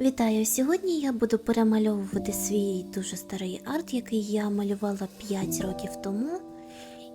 Вітаю! Сьогодні я буду перемальовувати свій дуже старий арт, який я малювала 5 років тому,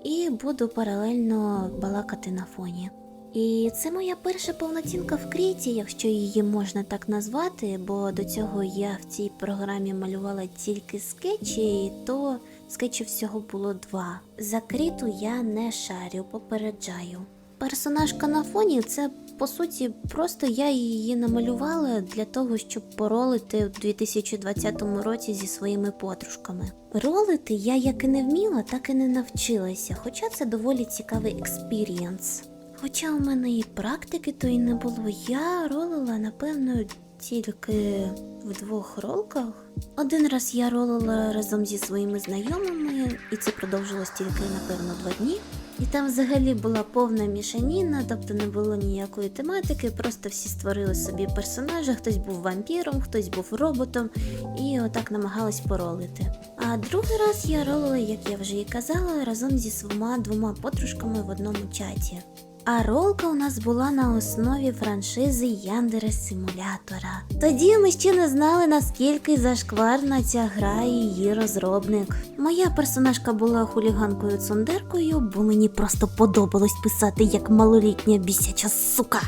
і буду паралельно балакати на фоні. І це моя перша повноцінка в кріті, якщо її можна так назвати, бо до цього я в цій програмі малювала тільки скетчі, і то скетчів всього було два. За кріту я не шарю, попереджаю. Персонажка на фоні це по суті просто я її намалювала для того, щоб поролити у 2020 році зі своїми подружками. Ролити я як і не вміла, так і не навчилася, хоча це доволі цікавий експірієнс. Хоча у мене і практики то й не було, я ролила, напевно, тільки в двох ролках. Один раз я ролила разом зі своїми знайомими, і це продовжилось тільки, напевно, два дні. І там взагалі була повна мішаніна, тобто не було ніякої тематики, просто всі створили собі персонажа, хтось був вампіром, хтось був роботом, і отак намагались поролити. А другий раз я ролила, як я вже і казала, разом зі своїми двома подружками в одному чаті. А ролка у нас була на основі франшизи Яндери Симулятора. Тоді ми ще не знали, наскільки зашкварна ця гра і її розробник. Моя персонажка була хуліганкою цундеркою, бо мені просто подобалось писати як малолітня бісяча сука.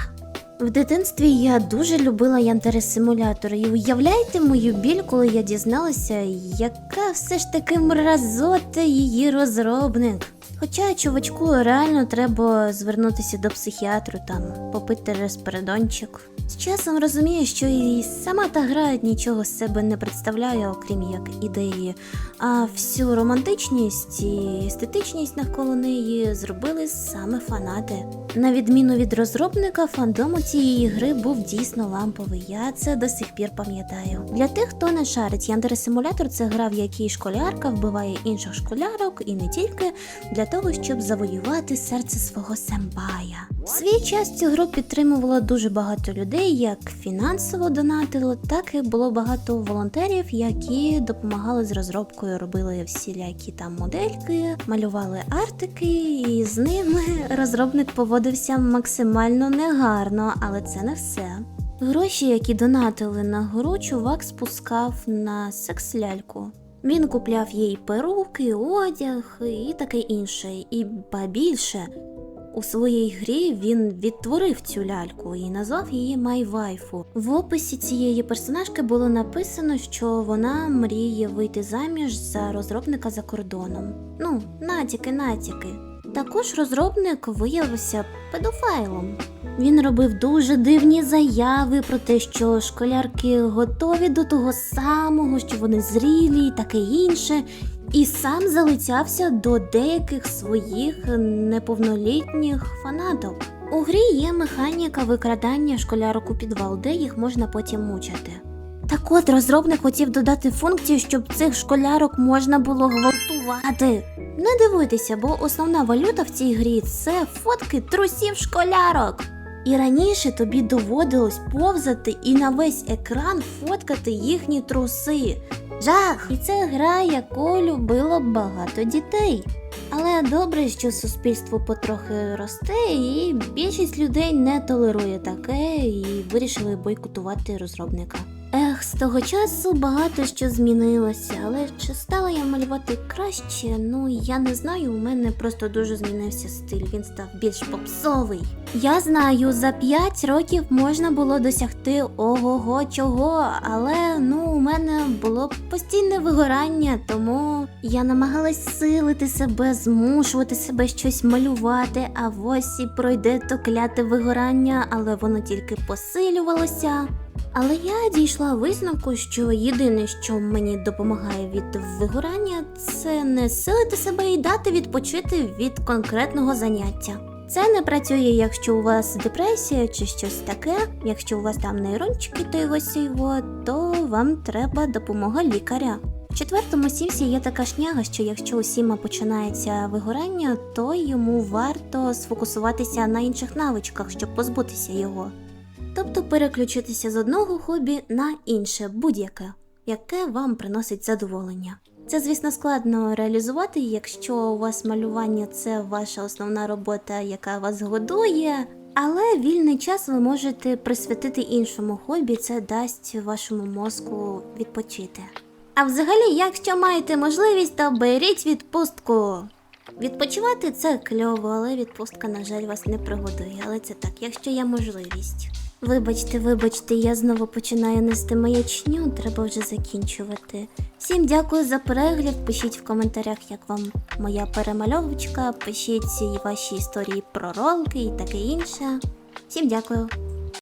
В дитинстві я дуже любила Янтери Симулятор, і уявляєте мою біль, коли я дізналася, яка все ж таки мразота її розробник. Хоча чувачку реально треба звернутися до психіатру там, попити респирадончик. З часом розумію, що і сама та гра нічого з себе не представляє, окрім як ідеї, а всю романтичність і естетичність навколо неї зробили саме фанати. На відміну від розробника, фандом у цієї гри був дійсно ламповий. Я це до сих пір пам'ятаю. Для тих, хто не шарить, Яндери Симулятор це гра, в якій школярка вбиває інших школярок і не тільки для того, щоб завоювати серце свого сембая. В свій час цю гру підтримувало дуже багато людей, як фінансово донатило, так і було багато волонтерів, які допомагали з розробкою, робили всілякі там модельки, малювали артики, і з ними розробник поводився максимально негарно, але це не все. Гроші, які донатили на гру, чувак спускав на секс-ляльку. Він купляв їй перуки, одяг і таке інше. І ба більше, у своїй грі він відтворив цю ляльку і назвав її Майвайфу. В описі цієї персонажки було написано, що вона мріє вийти заміж за розробника за кордоном. Ну, натяки, натяки. Також розробник виявився педофайлом. Він робив дуже дивні заяви про те, що школярки готові до того самого, що вони зрілі і таке інше, і сам залицявся до деяких своїх неповнолітніх фанаток. У грі є механіка викрадання школярок у підвал, де їх можна потім мучити. Так от розробник хотів додати функцію, щоб цих школярок можна було гвалтувати. Не дивуйтеся, бо основна валюта в цій грі це фотки трусів школярок. І раніше тобі доводилось повзати і на весь екран фоткати їхні труси. Жах! І це гра, яку любило багато дітей. Але добре, що суспільство потрохи росте, і більшість людей не толерує таке і вирішили бойкотувати розробника. Ех, з того часу багато що змінилося, але чи стала я малювати краще? Ну я не знаю. У мене просто дуже змінився стиль. Він став більш попсовий. Я знаю, за 5 років можна було досягти ого-го чого, але ну у мене було постійне вигорання, тому я намагалась силити себе, змушувати себе щось малювати. А ось і пройде то кляте вигорання, але воно тільки посилювалося. Але я дійшла висновку, що єдине, що мені допомагає від вигорання, це не силити себе і дати відпочити від конкретного заняття. Це не працює, якщо у вас депресія чи щось таке. Якщо у вас там нейрончики того сього, то вам треба допомога лікаря. В четвертому сімсі є така шняга, що якщо у Сіма починається вигорання, то йому варто сфокусуватися на інших навичках, щоб позбутися його. Тобто переключитися з одного хобі на інше, будь-яке, яке вам приносить задоволення. Це, звісно, складно реалізувати, якщо у вас малювання це ваша основна робота, яка вас годує. Але вільний час ви можете присвятити іншому хобі, це дасть вашому мозку відпочити. А взагалі, якщо маєте можливість, то беріть відпустку. Відпочивати це кльово, але відпустка, на жаль, вас не пригодує. Але це так, якщо є можливість. Вибачте, вибачте, я знову починаю нести маячню, треба вже закінчувати. Всім дякую за перегляд. Пишіть в коментарях, як вам моя перемальовочка, пишіть ваші історії про ролки і таке інше. Всім дякую.